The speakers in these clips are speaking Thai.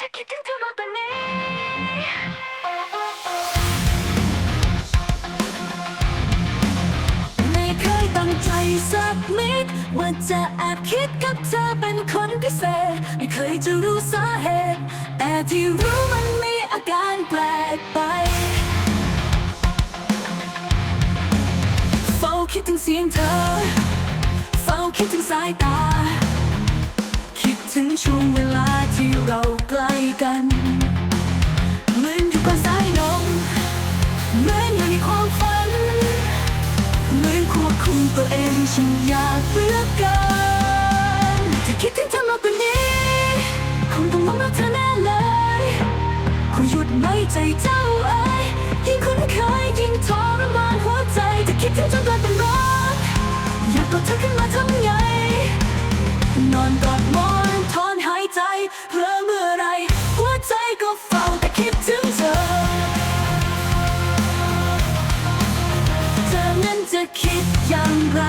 จะคิดถึงเธอมากกว่านี้ไม่เคยตั้งใจสักนิดว่าจะแอบคิดกับเธอเป็นคนพิเศษ ไม่เคยจะรู้สาเหตุ แต่ที่รู้มันมีอาการแปลกไปเฝ้าคิดถึงเสียงเธอเฝ้าคิดถึงสายตา ถึงช่วงเวลาที่เราใกล้กันเหมือนอยู่กับสายลมเหมือนอยู่ในความฝันเหมือนควบคุมตัวเองฉันอยากเลือกกินจะคิดถึงเธอมากกว่านี้คงต้องมองรักเธอแน่เลยคงหยุดไม่ใจเจ้า เพลอเมื่อไร หัวใจก็เฝ้าแต่คิดถึงเธอ เธอนั้นจะคิดอย่างไร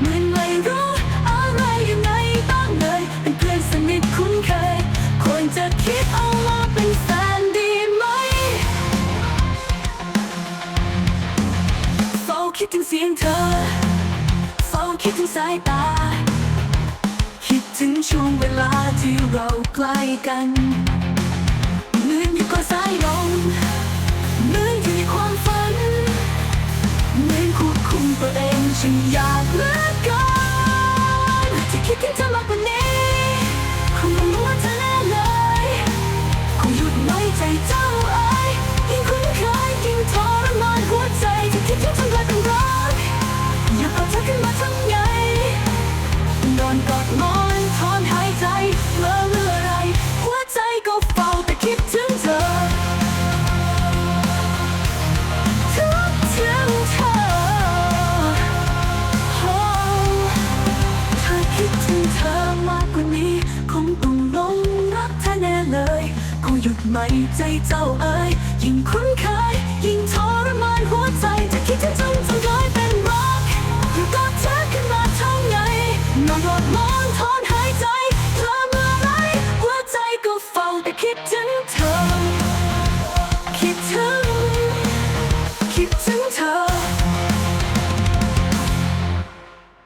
เหมือนไม่รู้อะไรยังไงบ้างเลย เป็นเพื่อนสนิทคุ้นเคย ควรจะคิดเอามาเป็นแฟนดีไหมเฝ้าคิดถึงเสียงเธอเฝ้าคิดถึงสายตา ถึงช่วงเวลาที่เราใกล้กันเหมือนอยู่กับสายลมเหมือนอยู่ในความฝันเหมือนควบคุมตัวเองฉันอยาก หยุดไหมใจเจ้าเอ้ยยิ่งคุ้นเคยยิ่งทรมานหัวใจจะคิดจะจนจะกลายเป็นรักก็เธอขึ้นมาเท่าไงนอนอดมองทอนหายใจเธอเมื่อไรหัวใจก็เฝ้าแต่คิดถึงเธอ คิดถึง คิดถึงเธอ